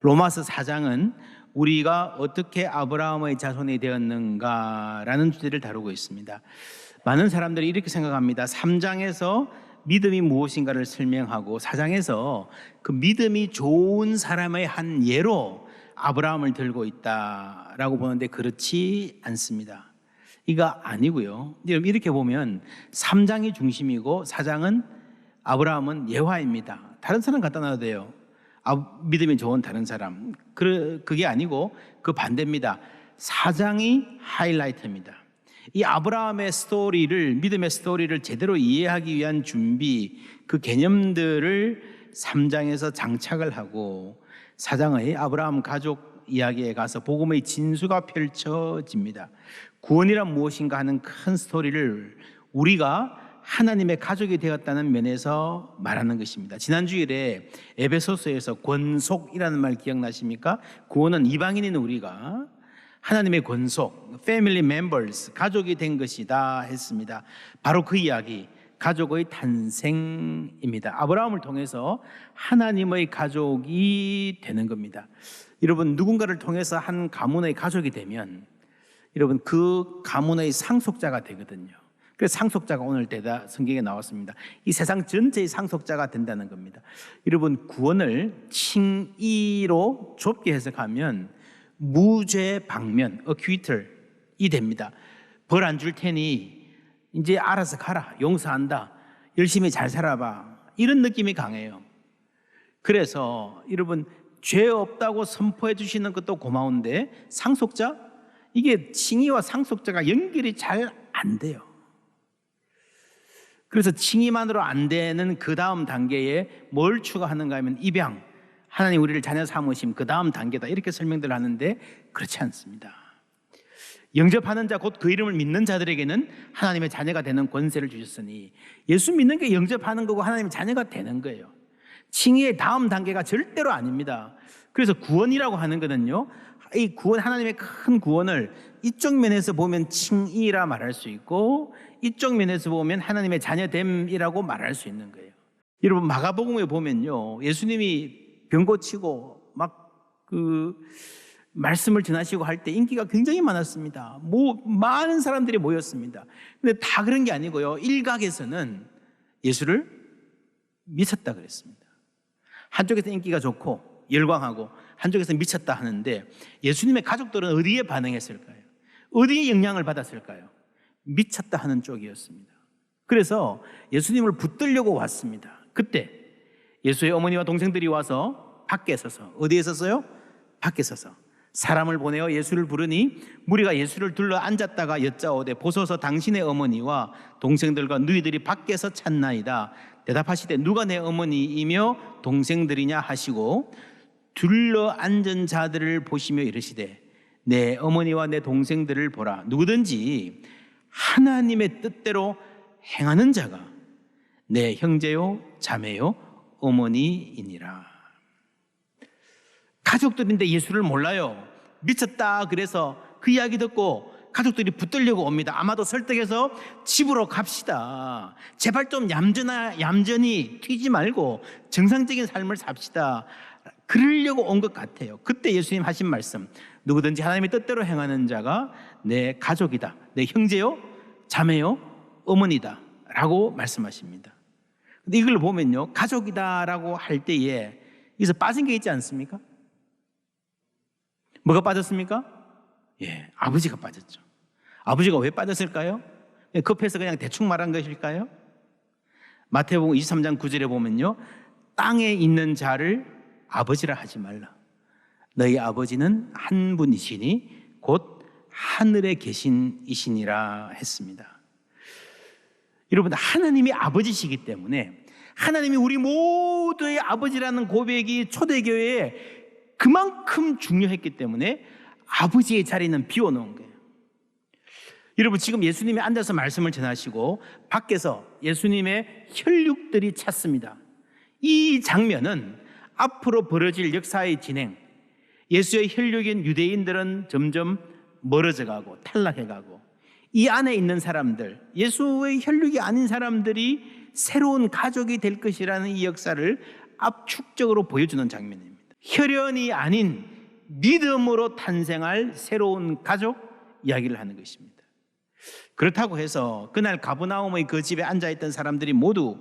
로마서 4장은 우리가 어떻게 아브라함의 자손이 되었는가라는 주제를 다루고 있습니다. 많은 사람들이 이렇게 생각합니다. 3장에서 믿음이 무엇인가를 설명하고 4장에서 그 믿음이 좋은 사람의 한 예로 아브라함을 들고 있다라고 보는데 그렇지 않습니다. 이거 아니고요. 이렇게 보면 3장이 중심이고 4장은 아브라함은 예화입니다. 다른 사람 갖다 놔도 돼요. 아, 믿음이 좋은 다른 사람. 그, 그게 아니고 그 반대입니다. 사장이 하이라이트입니다. 이 아브라함의 스토리를, 믿음의 스토리를 제대로 이해하기 위한 준비, 그 개념들을 3장에서 장착을 하고 4장의 아브라함 가족 이야기에 가서 복음의 진수가 펼쳐집니다. 구원이란 무엇인가 하는 큰 스토리를 우리가 하나님의 가족이 되었다는 면에서 말하는 것입니다. 지난 주일에 에베소서에서 권속이라는 말 기억나십니까? 구원은 이방인인 우리가 하나님의 권속, family members, 가족이 된 것이다 했습니다. 바로 그 이야기, 가족의 탄생입니다. 아브라함을 통해서 하나님의 가족이 되는 겁니다. 여러분, 누군가를 통해서 한 가문의 가족이 되면 여러분, 그 가문의 상속자가 되거든요. 그래서 상속자가 오늘 대다 성경에 나왔습니다. 이 세상 전체의 상속자가 된다는 겁니다. 여러분 구원을 칭의로 좁게 해석하면 무죄 방면 acquittal이 됩니다. 벌 안 줄 테니 이제 알아서 가라 용서한다 열심히 잘 살아봐 이런 느낌이 강해요. 그래서 여러분 죄 없다고 선포해 주시는 것도 고마운데 상속자 이게 칭의와 상속자가 연결이 잘 안 돼요. 그래서 칭의만으로 안 되는 그 다음 단계에 뭘 추가하는가 하면 입양, 하나님 우리를 자녀 삼으심 그 다음 단계다 이렇게 설명들 하는데 그렇지 않습니다. 영접하는 자 곧 그 이름을 믿는 자들에게는 하나님의 자녀가 되는 권세를 주셨으니 예수 믿는 게 영접하는 거고 하나님의 자녀가 되는 거예요. 칭의의 다음 단계가 절대로 아닙니다. 그래서 구원이라고 하는 거는요. 이 구원 하나님의 큰 구원을 이쪽 면에서 보면 칭의라 말할 수 있고 이쪽 면에서 보면 하나님의 자녀됨이라고 말할 수 있는 거예요. 여러분 마가복음에 보면요. 예수님이 병 고치고 막그 말씀을 전하시고 할 때 인기가 굉장히 많았습니다. 뭐 많은 사람들이 모였습니다. 근데 다 그런 게 아니고요. 일각에서는 예수를 미쳤다 그랬습니다. 한쪽에서 인기가 좋고 열광하고 한쪽에서 미쳤다 하는데 예수님의 가족들은 어디에 반응했을까요? 어디에 영향을 받았을까요? 미쳤다 하는 쪽이었습니다. 그래서 예수님을 붙들려고 왔습니다. 그때 예수의 어머니와 동생들이 와서 밖에 서서 어디에 섰어요? 밖에 서서 사람을 보내어 예수를 부르니 무리가 예수를 둘러 앉았다가 여짜오되 보소서 당신의 어머니와 동생들과 누이들이 밖에서 찾나이다. 대답하시되 누가 내 어머니이며 동생들이냐 하시고 둘러 앉은 자들을 보시며 이르시되 내 어머니와 내 동생들을 보라. 누구든지 하나님의 뜻대로 행하는 자가 내 형제요, 자매요, 어머니이니라. 가족들인데 예수를 몰라요. 미쳤다. 그래서 그 이야기 듣고 가족들이 붙들려고 옵니다. 아마도 설득해서 집으로 갑시다. 제발 좀 얌전하, 얌전히 튀지 말고 정상적인 삶을 삽시다. 그러려고 온 것 같아요. 그때 예수님 하신 말씀. 누구든지 하나님의 뜻대로 행하는 자가 내 가족이다. 내 형제요, 자매요, 어머니다. 라고 말씀하십니다. 근데 이걸 보면요. 가족이다라고 할 때에 여기서 빠진 게 있지 않습니까? 뭐가 빠졌습니까? 예, 아버지가 빠졌죠. 아버지가 왜 빠졌을까요? 급해서 그냥 대충 말한 것일까요? 마태복음 23장 9절에 보면요. 땅에 있는 자를 아버지라 하지 말라. 너희 아버지는 한 분이시니 곧 하늘에 계신 이시니라 했습니다. 여러분, 하나님이 아버지시기 때문에 하나님이 우리 모두의 아버지라는 고백이 초대교회에 그만큼 중요했기 때문에 아버지의 자리는 비워놓은 거예요. 여러분, 지금 예수님이 앉아서 말씀을 전하시고 밖에서 예수님의 혈육들이 찼습니다. 이 장면은 앞으로 벌어질 역사의 진행, 예수의 혈육인 유대인들은 점점 멀어져 가고 탈락해 가고 이 안에 있는 사람들, 예수의 혈육이 아닌 사람들이 새로운 가족이 될 것이라는 이 역사를 압축적으로 보여주는 장면입니다. 혈연이 아닌 믿음으로 탄생할 새로운 가족 이야기를 하는 것입니다. 그렇다고 해서 그날 가브나움의 그 집에 앉아 있던 사람들이 모두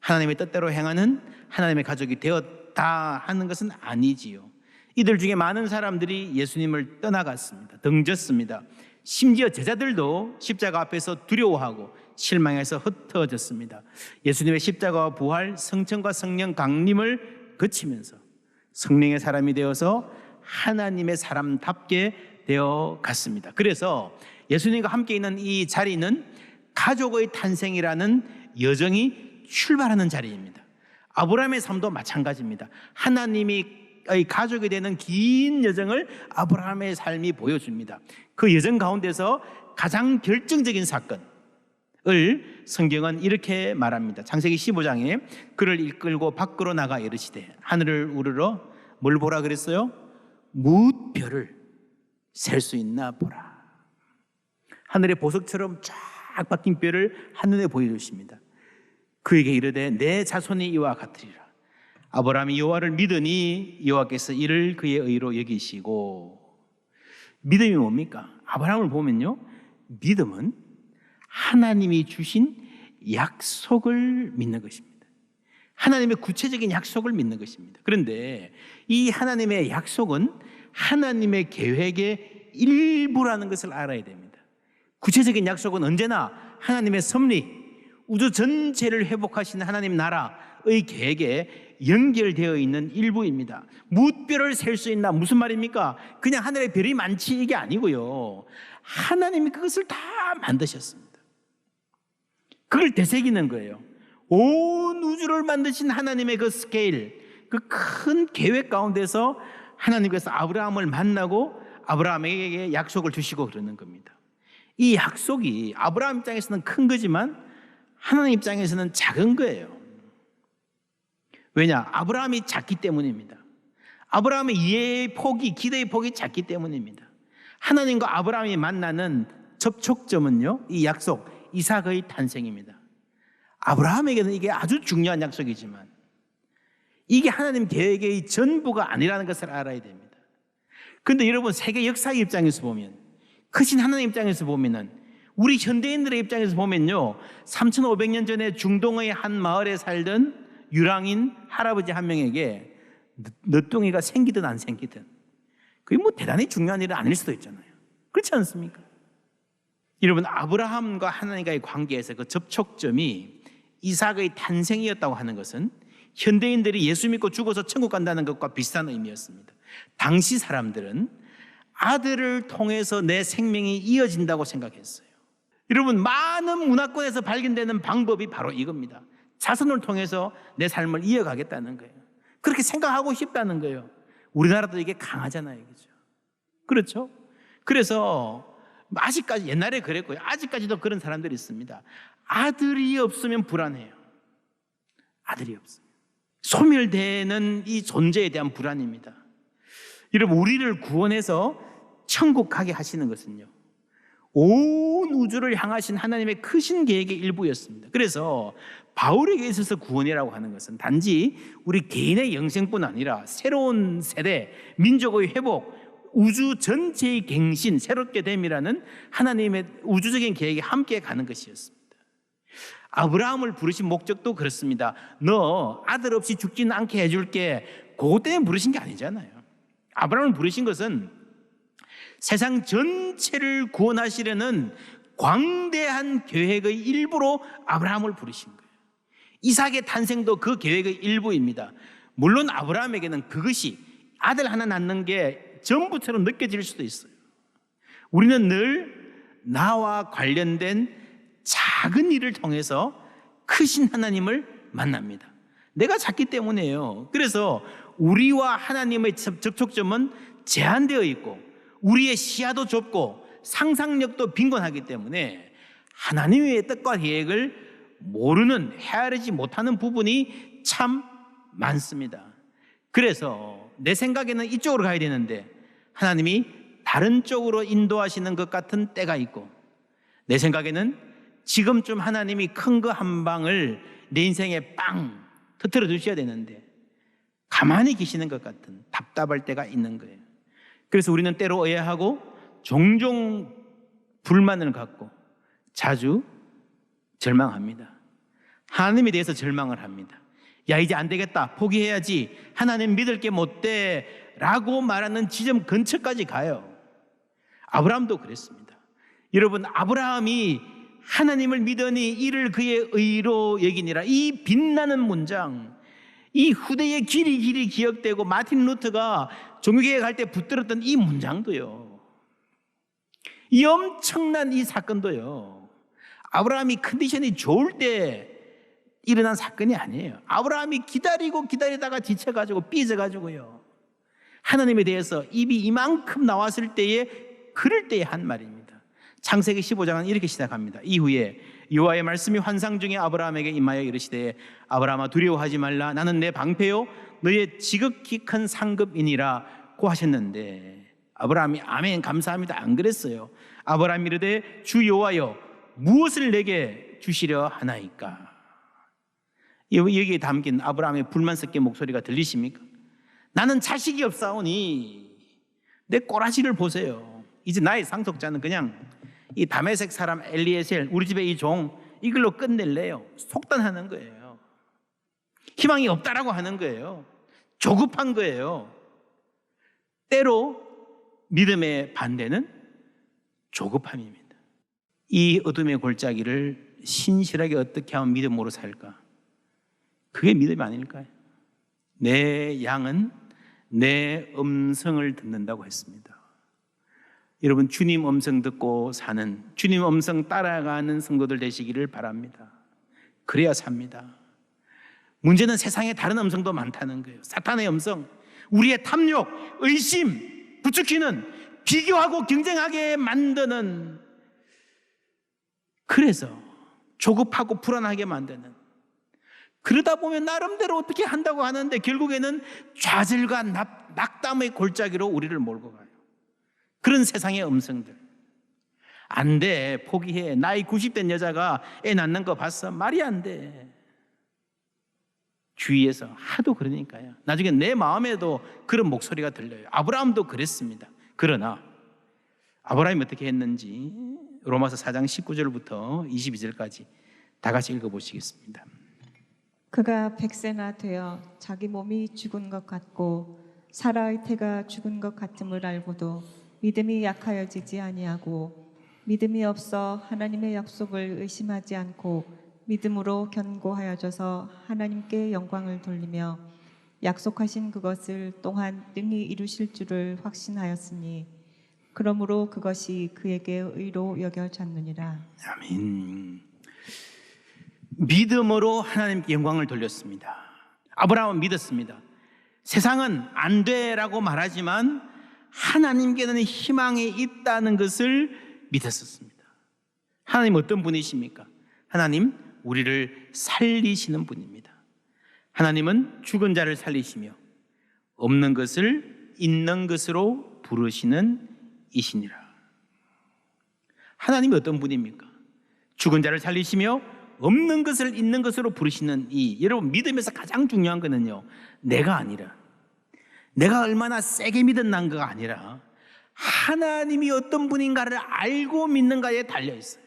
하나님의 뜻대로 행하는 하나님의 가족이 되었 다 하는 것은 아니지요. 이들 중에 많은 사람들이 예수님을 떠나갔습니다. 등졌습니다. 심지어 제자들도 십자가 앞에서 두려워하고 실망해서 흩어졌습니다. 예수님의 십자가와 부활, 성천과 성령 강림을 거치면서 성령의 사람이 되어서 하나님의 사람답게 되어 갔습니다. 그래서 예수님과 함께 있는 이 자리는 가족의 탄생이라는 여정이 출발하는 자리입니다. 아브라함의 삶도 마찬가지입니다. 하나님이 의 가족이 되는 긴 여정을 아브라함의 삶이 보여줍니다. 그 여정 가운데서 가장 결정적인 사건을 성경은 이렇게 말합니다. 창세기 15장에 그를 이끌고 밖으로 나가 이르시되 하늘을 우르러 뭘 보라 그랬어요? 무별을 셀 수 있나 보라. 하늘의 보석처럼 쫙 박힌 별을 한눈에 보여주십니다. 그에게 이르되 내 자손이 이와 같으리라. 아브라함이 여호와를 믿으니 여호와께서 이를 그의 의로 여기시고 믿음이 뭡니까? 아브라함을 보면요. 믿음은 하나님이 주신 약속을 믿는 것입니다. 하나님의 구체적인 약속을 믿는 것입니다. 그런데 이 하나님의 약속은 하나님의 계획의 일부라는 것을 알아야 됩니다. 구체적인 약속은 언제나 하나님의 섭리, 우주 전체를 회복하시는 하나님 나라의 계획에 연결되어 있는 일부입니다. 무별을 셀 수 있나 무슨 말입니까? 그냥 하늘에 별이 많지 이게 아니고요. 하나님이 그것을 다 만드셨습니다. 그걸 되새기는 거예요. 온 우주를 만드신 하나님의 그 스케일, 그 큰 계획 가운데서 하나님께서 아브라함을 만나고 아브라함에게 약속을 주시고 그러는 겁니다. 이 약속이 아브라함 입장에서는 큰 거지만 하나님 입장에서는 작은 거예요. 왜냐? 아브라함이 작기 때문입니다. 아브라함의 이해의 폭이, 기대의 폭이 작기 때문입니다. 하나님과 아브라함이 만나는 접촉점은요, 이 약속, 이삭의 탄생입니다. 아브라함에게는 이게 아주 중요한 약속이지만, 이게 하나님 계획의 전부가 아니라는 것을 알아야 됩니다. 근데 여러분, 세계 역사의 입장에서 보면, 크신 하나님 입장에서 보면은, 우리 현대인들의 입장에서 보면요, 3,500년 전에 중동의 한 마을에 살던 유랑인 할아버지 한 명에게 늦둥이가 생기든 안 생기든 그게 뭐 대단히 중요한 일은 아닐 수도 있잖아요. 그렇지 않습니까? 여러분 아브라함과 하나님과의 관계에서 그 접촉점이 이삭의 탄생이었다고 하는 것은 현대인들이 예수 믿고 죽어서 천국 간다는 것과 비슷한 의미였습니다. 당시 사람들은 아들을 통해서 내 생명이 이어진다고 생각했어요. 여러분 많은 문화권에서 발견되는 방법이 바로 이겁니다. 자손을 통해서 내 삶을 이어가겠다는 거예요. 그렇게 생각하고 싶다는 거예요. 우리나라도 이게 강하잖아요. 그죠? 그렇죠? 그래서 아직까지 옛날에 그랬고요. 아직까지도 그런 사람들이 있습니다. 아들이 없으면 불안해요. 아들이 없으면. 소멸되는 이 존재에 대한 불안입니다. 여러분, 우리를 구원해서 천국 가게 하시는 것은요. 온 우주를 향하신 하나님의 크신 계획의 일부였습니다. 그래서 바울에게 있어서 구원이라고 하는 것은 단지 우리 개인의 영생뿐 아니라 새로운 세대, 민족의 회복, 우주 전체의 갱신, 새롭게 됨이라는 하나님의 우주적인 계획에 함께 가는 것이었습니다. 아브라함을 부르신 목적도 그렇습니다. 너 아들 없이 죽지는 않게 해줄게. 그것 때문에 부르신 게 아니잖아요. 아브라함을 부르신 것은 세상 전체를 구원하시려는 광대한 계획의 일부로 아브라함을 부르신 거예요. 이삭의 탄생도 그 계획의 일부입니다. 물론 아브라함에게는 그것이 아들 하나 낳는 게 전부처럼 느껴질 수도 있어요. 우리는 늘 나와 관련된 작은 일을 통해서 크신 하나님을 만납니다. 내가 작기 때문에요. 그래서 우리와 하나님의 접촉점은 제한되어 있고 우리의 시야도 좁고 상상력도 빈곤하기 때문에 하나님의 뜻과 계획을 모르는 헤아리지 못하는 부분이 참 많습니다. 그래서 내 생각에는 이쪽으로 가야 되는데 하나님이 다른 쪽으로 인도하시는 것 같은 때가 있고 내 생각에는 지금쯤 하나님이 큰 거 한 방을 내 인생에 빵 터트려 주셔야 되는데 가만히 계시는 것 같은 답답할 때가 있는 거예요. 그래서 우리는 때로 의아하고 종종 불만을 갖고 자주 절망합니다. 하나님에 대해서 절망을 합니다. 야, 이제 안 되겠다. 포기해야지. 하나님 믿을 게 못 돼. 라고 말하는 지점 근처까지 가요. 아브라함도 그랬습니다. 여러분, 아브라함이 하나님을 믿으니 이를 그의 의로 여기니라. 이 빛나는 문장, 이 후대의 길이 길이 기억되고 마틴 루트가 종교개혁 할때 붙들었던 이 문장도요. 이 엄청난 이 사건도요. 아브라함이 컨디션이 좋을 때 일어난 사건이 아니에요. 아브라함이 기다리고 기다리다가 지쳐가지고 삐져가지고요. 하나님에 대해서 입이 이만큼 나왔을 때에 그럴 때에 한 말입니다. 창세기 15장은 이렇게 시작합니다. 이후에 여호와의 말씀이 환상 중에 아브라함에게 임하여 이르시되 아브라함아 두려워하지 말라 나는 내 방패요 너의 지극히 큰 상급이니라고 하셨는데 아브라함이 아멘 감사합니다 안 그랬어요. 아브라함이 이르되 주 여호와여 무엇을 내게 주시려 하나이까 여기에 담긴 아브라함의 불만 섞인 목소리가 들리십니까? 나는 자식이 없사오니 내 꼬라지를 보세요. 이제 나의 상속자는 그냥 이 다메섹 사람 엘리에셀 우리 집의 이종 이걸로 끝낼래요. 속단하는 거예요. 희망이 없다라고 하는 거예요. 조급한 거예요. 때로 믿음의 반대는 조급함입니다. 이 어둠의 골짜기를 신실하게 어떻게 하면 믿음으로 살까? 그게 믿음이 아닐까요? 내 양은 내 음성을 듣는다고 했습니다. 여러분 주님 음성 듣고 사는 주님 음성 따라가는 성도들 되시기를 바랍니다. 그래야 삽니다. 문제는 세상에 다른 음성도 많다는 거예요. 사탄의 음성, 우리의 탐욕, 의심, 부추기는 비교하고 경쟁하게 만드는 그래서 조급하고 불안하게 만드는 그러다 보면 나름대로 어떻게 한다고 하는데 결국에는 좌절과 낙, 낙담의 골짜기로 우리를 몰고 가요. 그런 세상의 음성들. 안 돼. 포기해. 나이 90된 여자가 애 낳는 거 봤어? 말이 안 돼. 주위에서 하도 그러니까요. 나중에 내 마음에도 그런 목소리가 들려요. 아브라함도 그랬습니다. 그러나 아브라함이 어떻게 했는지 로마서 4장 19절부터 22절까지 다 같이 읽어 보시겠습니다. 그가 백세나 되어 자기 몸이 죽은 것 같고 사라의 태가 죽은 것 같음을 알고도 믿음이 약하여지지 아니하고 믿음이 없어 하나님의 약속을 의심하지 않고 믿음으로 견고하여져서 하나님께 영광을 돌리며 약속하신 그것을 또한 능히 이루실 줄을 확신하였으니 그러므로 그것이 그에게 의로 여겨졌느니라. 아멘. 믿음으로 하나님께 영광을 돌렸습니다. 아브라함은 믿었습니다. 세상은 안 돼라고 말하지만 하나님께는 희망이 있다는 것을 믿었었습니다. 하나님 어떤 분이십니까? 하나님 우리를 살리시는 분입니다. 하나님은 죽은 자를 살리시며 없는 것을 있는 것으로 부르시는 이시니라. 하나님이 어떤 분입니까? 죽은 자를 살리시며 없는 것을 있는 것으로 부르시는 이 여러분 믿음에서 가장 중요한 거는요. 내가 아니라 내가 얼마나 세게 믿었는가가 아니라 하나님이 어떤 분인가를 알고 믿는가에 달려 있어요.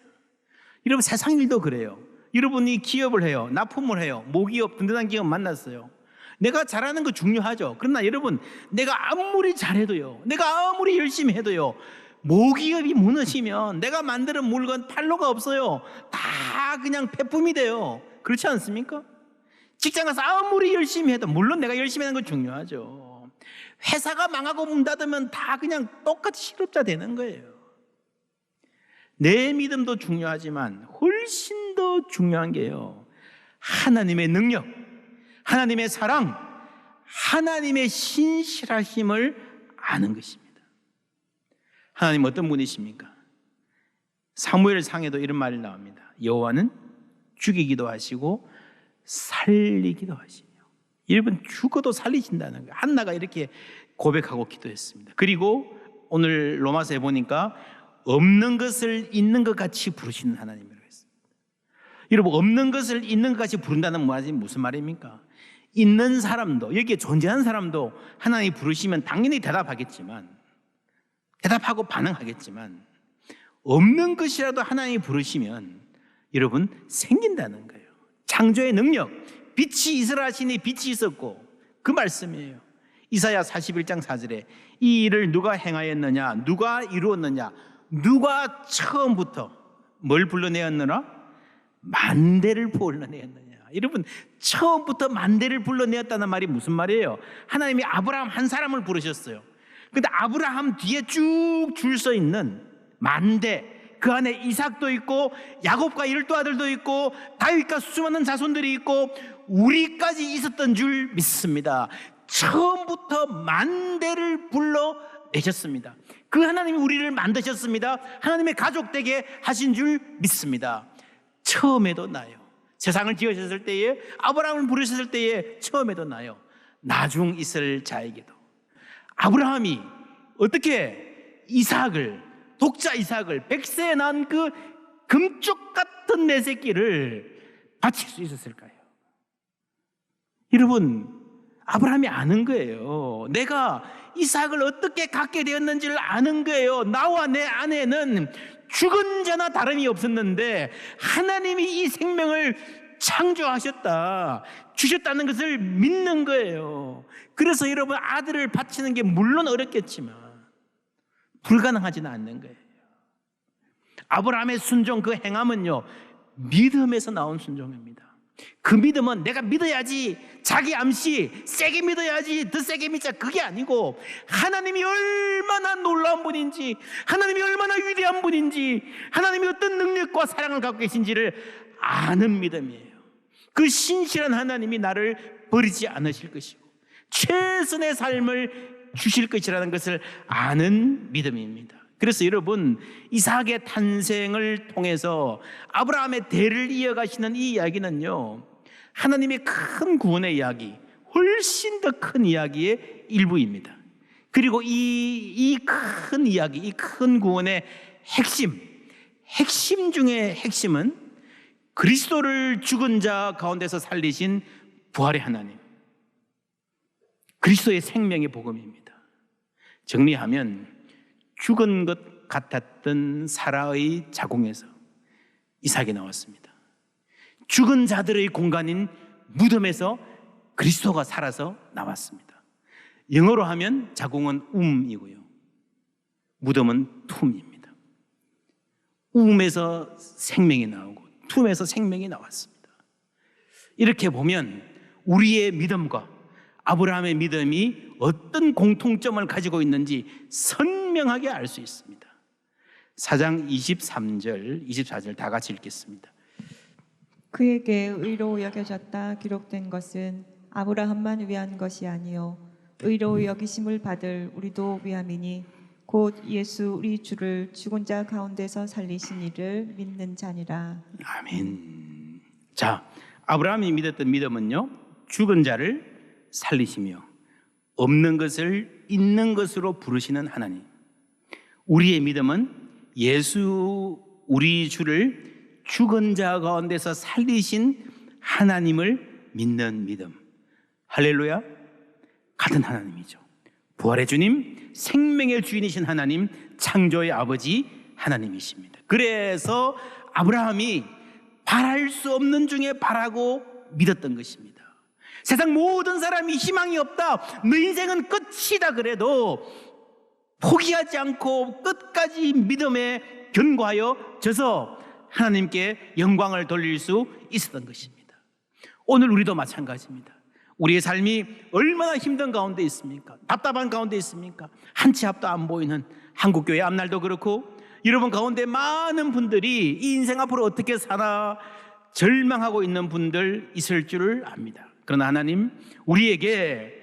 여러분 세상 일도 그래요. 여러분이 기업을 해요. 납품을 해요. 모기업, 든든한 기업 만났어요. 내가 잘하는 거 중요하죠. 그러나 여러분, 내가 아무리 잘해도요. 내가 아무리 열심히 해도요. 모기업이 무너지면 내가 만드는 물건 팔로가 없어요. 다 그냥 폐품이 돼요. 그렇지 않습니까? 직장 가서 아무리 열심히 해도 물론 내가 열심히 하는 건 중요하죠. 회사가 망하고 문 닫으면 다 그냥 똑같이 실업자 되는 거예요. 내 믿음도 중요하지만 훨씬 더 중요한 게요. 하나님의 능력, 하나님의 사랑, 하나님의 신실하심을 아는 것입니다. 하나님 어떤 분이십니까? 사무엘 상에도 이런 말이 나옵니다. 여호와는 죽이기도 하시고 살리기도 하시며 여러분 죽어도 살리신다는 거예요. 한나가 이렇게 고백하고 기도했습니다. 그리고 오늘 로마서에 보니까 없는 것을 있는 것 같이 부르시는 하나님이라고 했습니다. 여러분 없는 것을 있는 것 같이 부른다는 말이 무슨 말입니까? 있는 사람도 여기에 존재하는 사람도 하나님이 부르시면 당연히 대답하겠지만 대답하고 반응하겠지만 없는 것이라도 하나님이 부르시면 여러분 생긴다는 거예요. 창조의 능력, 빛이 있으라 하시니 빛이 있었고 그 말씀이에요. 이사야 41장 4절에 이 일을 누가 행하였느냐, 누가 이루었느냐, 누가 처음부터 뭘 불러내었느냐? 만대를 불러내었느냐. 여러분 처음부터 만대를 불러내었다는 말이 무슨 말이에요? 하나님이 아브라함 한 사람을 부르셨어요. 근데 아브라함 뒤에 쭉 줄 서 있는 만대 그 안에 이삭도 있고 야곱과 열두 아들도 있고 다윗과 수많은 자손들이 있고 우리까지 있었던 줄 믿습니다. 처음부터 만대를 불러 내셨습니다. 그 하나님이 우리를 만드셨습니다. 하나님의 가족 되게 하신 줄 믿습니다. 처음에도 나요. 세상을 지으셨을 때에 아브라함을 부르셨을 때에 처음에도 나요. 나중 있을 자에게도 아브라함이 어떻게 이삭을 독자 이삭을 백세에 난그 금쪽 같은 내 새끼를 바칠 수 있었을까요? 여러분 아브라함이 아는 거예요. 내가 이삭을 어떻게 갖게 되었는지를 아는 거예요. 나와 내 아내는 죽은 자나 다름이 없었는데 하나님이 이 생명을 창조하셨다. 주셨다는 것을 믿는 거예요. 그래서 여러분 아들을 바치는 게 물론 어렵겠지만 불가능하지는 않는 거예요. 아브라함의 순종 그 행함은요 믿음에서 나온 순종입니다. 그 믿음은 내가 믿어야지 자기 암시 세게 믿어야지 더 세게 믿자 그게 아니고 하나님이 얼마나 놀라운 분인지 하나님이 얼마나 위대한 분인지 하나님이 어떤 능력과 사랑을 갖고 계신지를 아는 믿음이에요. 그 신실한 하나님이 나를 버리지 않으실 것이고 최선의 삶을 주실 것이라는 것을 아는 믿음입니다. 그래서 여러분 이삭의 탄생을 통해서 아브라함의 대를 이어가시는 이 이야기는요 하나님의 큰 구원의 이야기 훨씬 더 큰 이야기의 일부입니다. 그리고 이 이 큰 이야기 이 큰 구원의 핵심 핵심 중의 핵심은 그리스도를 죽은 자 가운데서 살리신 부활의 하나님 그리스도의 생명의 복음입니다. 정리하면 죽은 것 같았던 사라의 자궁에서 이삭이 나왔습니다. 죽은 자들의 공간인 무덤에서 그리스도가 살아서 나왔습니다. 영어로 하면 자궁은 um이고요. 무덤은 툼입니다. um에서 생명이 나오고 툼에서 생명이 나왔습니다. 이렇게 보면 우리의 믿음과 아브라함의 믿음이 어떤 공통점을 가지고 있는지 선 명하게 알 수 있습니다. 4장 23절, 24절 다 같이 읽겠습니다. 그에게 의로 여겨졌다 기록된 것은 아브라함만 위한 것이 아니요 의로 여기심을 받을 우리도 위함이니 곧 예수 우리 주를 죽은 자 가운데서 살리신 이를 믿는 자니라. 아멘. 자, 아브라함이 믿었던 믿음은요, 죽은 자를 살리시며 없는 것을 있는 것으로 부르시는 하나님. 우리의 믿음은 예수 우리 주를 죽은 자 가운데서 살리신 하나님을 믿는 믿음. 할렐루야. 같은 하나님이죠. 부활의 주님, 생명의 주인이신 하나님, 창조의 아버지 하나님이십니다. 그래서 아브라함이 바랄 수 없는 중에 바라고 믿었던 것입니다. 세상 모든 사람이 희망이 없다. 너 인생은 끝이다 그래도 포기하지 않고 끝까지 믿음에 견고하여 져서 하나님께 영광을 돌릴 수 있었던 것입니다. 오늘 우리도 마찬가지입니다. 우리의 삶이 얼마나 힘든 가운데 있습니까? 답답한 가운데 있습니까? 한치 앞도 안 보이는 한국교회 앞날도 그렇고 여러분 가운데 많은 분들이 이 인생 앞으로 어떻게 사나 절망하고 있는 분들 있을 줄을 압니다. 그러나 하나님 우리에게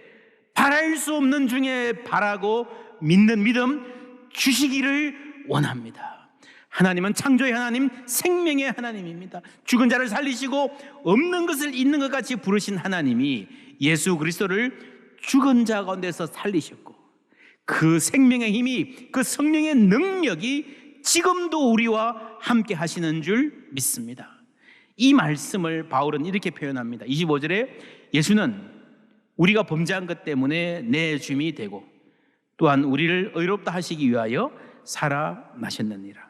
바랄 수 없는 중에 바라고 믿는 믿음 주시기를 원합니다. 하나님은 창조의 하나님, 생명의 하나님입니다. 죽은 자를 살리시고 없는 것을 있는 것 같이 부르신 하나님이 예수 그리스도를 죽은 자 가운데서 살리셨고 그 생명의 힘이 그 성령의 능력이 지금도 우리와 함께 하시는 줄 믿습니다. 이 말씀을 바울은 이렇게 표현합니다. 25절에 예수는 우리가 범죄한 것 때문에 내 주임이 되고 또한 우리를 의롭다 하시기 위하여 살아나셨느니라.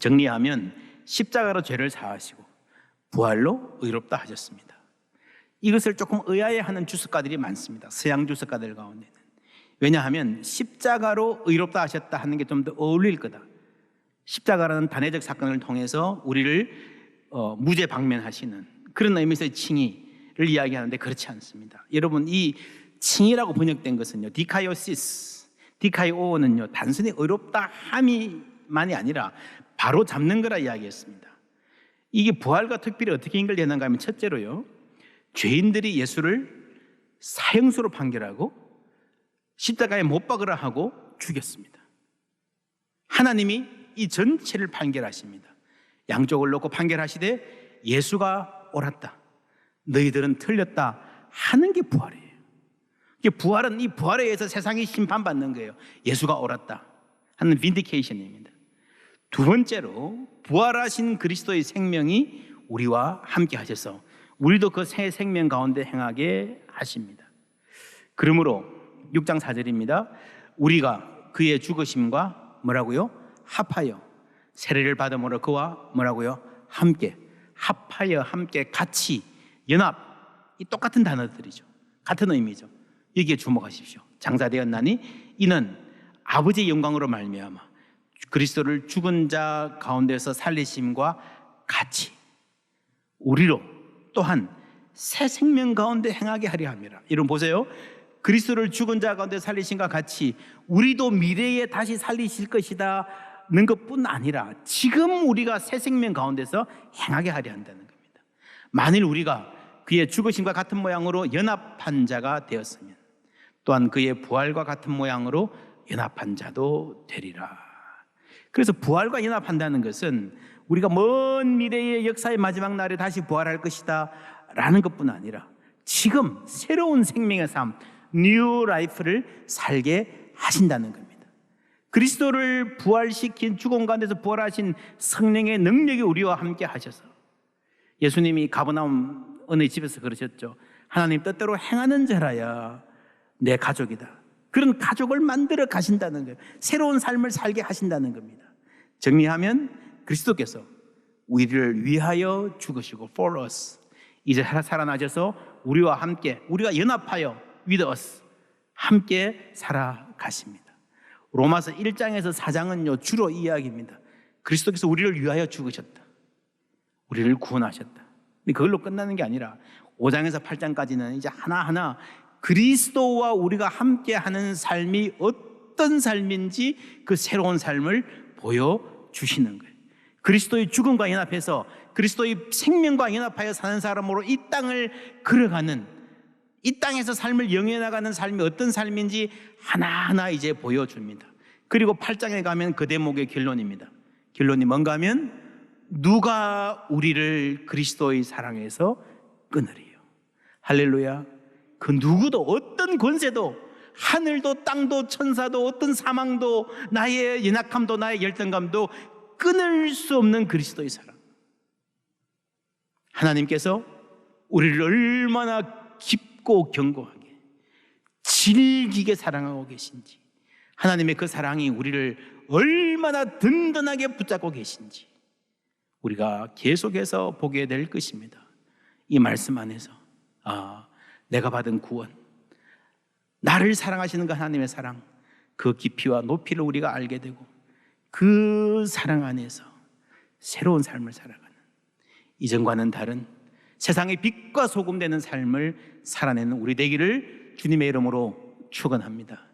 정리하면 십자가로 죄를 사하시고 부활로 의롭다 하셨습니다. 이것을 조금 의아해하는 주석가들이 많습니다. 서양 주석가들 가운데는 왜냐하면 십자가로 의롭다 하셨다 하는 게 좀 더 어울릴 거다. 십자가라는 단회적 사건을 통해서 우리를 어, 무죄 방면하시는 그런 의미에서의 칭의를 이야기하는데 그렇지 않습니다. 여러분 이 칭의라고 번역된 것은요 디카이오시스, 디카이오는요 단순히 의롭다 함이만이 아니라 바로 잡는 거라 이야기했습니다. 이게 부활과 특별히 어떻게 연결되는가 하면 첫째로요 죄인들이 예수를 사형수로 판결하고 십자가에 못 박으라 하고 죽였습니다. 하나님이 이 전체를 판결하십니다. 양쪽을 놓고 판결하시되 예수가 옳았다. 너희들은 틀렸다 하는 게 부활이에요. 부활은 이 부활에 의해서 세상이 심판받는 거예요. 예수가 옳았다 하는 빈디케이션입니다. 두 번째로 부활하신 그리스도의 생명이 우리와 함께 하셔서 우리도 그 새 생명 가운데 행하게 하십니다. 그러므로 6장 4절입니다. 우리가 그의 죽으심과 뭐라고요? 합하여 세례를 받음으로 그와 뭐라고요? 함께 합하여 함께 같이 연합 이 똑같은 단어들이죠. 같은 의미죠. 여기에 주목하십시오. 장사되었나니 이는 아버지의 영광으로 말미암아 그리스도를 죽은 자 가운데서 살리심과 같이 우리로 또한 새 생명 가운데 행하게 하려 함이라. 여러분 보세요. 그리스도를 죽은 자 가운데 살리심과 같이 우리도 미래에 다시 살리실 것이다 는 것뿐 아니라 지금 우리가 새 생명 가운데서 행하게 하려 한다는 겁니다. 만일 우리가 그의 죽으심과 같은 모양으로 연합한 자가 되었으면 또한 그의 부활과 같은 모양으로 연합한 자도 되리라. 그래서 부활과 연합한다는 것은 우리가 먼 미래의 역사의 마지막 날에 다시 부활할 것이다 라는 것뿐 아니라 지금 새로운 생명의 삶, 뉴 라이프를 살게 하신다는 겁니다. 그리스도를 부활시킨 죽은 가운데서 부활하신 성령의 능력이 우리와 함께 하셔서 예수님이 가버나움 어느 집에서 그러셨죠. 하나님 뜻대로 행하는 자라야 내 가족이다. 그런 가족을 만들어 가신다는 거예요. 새로운 삶을 살게 하신다는 겁니다. 정리하면 그리스도께서 우리를 위하여 죽으시고 for us 이제 살아나셔서 우리와 함께 우리가 연합하여 with us 함께 살아가십니다. 로마서 1장에서 4장은요 주로 이 이야기입니다. 그리스도께서 우리를 위하여 죽으셨다. 우리를 구원하셨다. 그걸로 끝나는 게 아니라 5장에서 8장까지는 이제 하나하나 그리스도와 우리가 함께 하는 삶이 어떤 삶인지 그 새로운 삶을 보여주시는 거예요. 그리스도의 죽음과 연합해서 그리스도의 생명과 연합하여 사는 사람으로 이 땅을 걸어가는 이 땅에서 삶을 영위해 나가는 삶이 어떤 삶인지 하나하나 이제 보여줍니다. 그리고 8장에 가면 그 대목의 결론입니다. 결론이 뭔가 하면 누가 우리를 그리스도의 사랑에서 끊으리요. 할렐루야. 그 누구도 어떤 권세도 하늘도 땅도 천사도 어떤 사망도 나의 연약함도 나의 열등감도 끊을 수 없는 그리스도의 사랑. 하나님께서 우리를 얼마나 깊고 견고하게 질기게 사랑하고 계신지 하나님의 그 사랑이 우리를 얼마나 든든하게 붙잡고 계신지 우리가 계속해서 보게 될 것입니다. 이 말씀 안에서 아, 내가 받은 구원 나를 사랑하시는 그 하나님의 사랑, 그 깊이와 높이를 우리가 알게 되고 그 사랑 안에서 새로운 삶을 살아가는 이전과는 다른 세상의 빛과 소금 되는 삶을 살아내는 우리 되기를 주님의 이름으로 축원합니다.